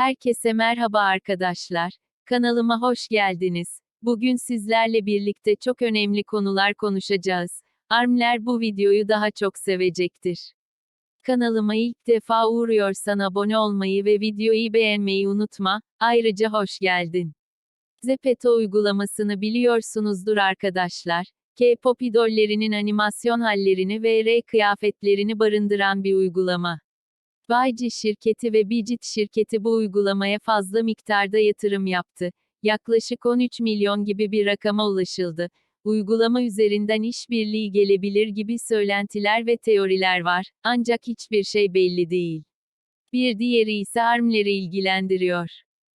Herkese merhaba arkadaşlar. Kanalıma hoş geldiniz. Bugün sizlerle birlikte çok önemli konular konuşacağız. Armler bu videoyu daha çok sevecektir. Kanalıma ilk defa uğruyorsan abone olmayı ve videoyu beğenmeyi unutma. Ayrıca hoş geldin. Zepeto uygulamasını biliyorsunuzdur arkadaşlar. K-pop idollerinin animasyon hallerini ve R kıyafetlerini barındıran bir uygulama. Bayci şirketi ve Bicit şirketi bu uygulamaya fazla miktarda yatırım yaptı. Yaklaşık 13 milyon gibi bir rakama ulaşıldı. Uygulama üzerinden işbirliği gelebilir gibi söylentiler ve teoriler var, ancak hiçbir şey belli değil. Bir diğeri ise ARM'leri ilgilendiriyor.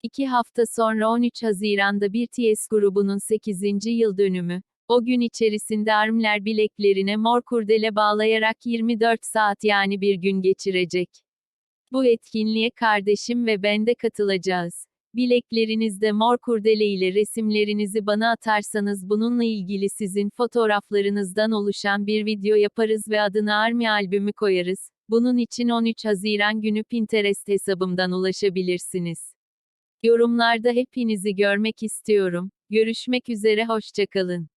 İki hafta sonra 13 Haziran'da bir TS grubunun 8. yıl dönümü. O gün içerisinde ARM'ler bileklerine mor kurdele bağlayarak 24 saat yani bir gün geçirecek. Bu etkinliğe kardeşim ve ben de katılacağız. Bileklerinizde mor kurdele ile resimlerinizi bana atarsanız bununla ilgili sizin fotoğraflarınızdan oluşan bir video yaparız ve adını Army albümü koyarız. Bunun için 13 Haziran günü Pinterest hesabımdan ulaşabilirsiniz. Yorumlarda hepinizi görmek istiyorum. Görüşmek üzere hoşçakalın.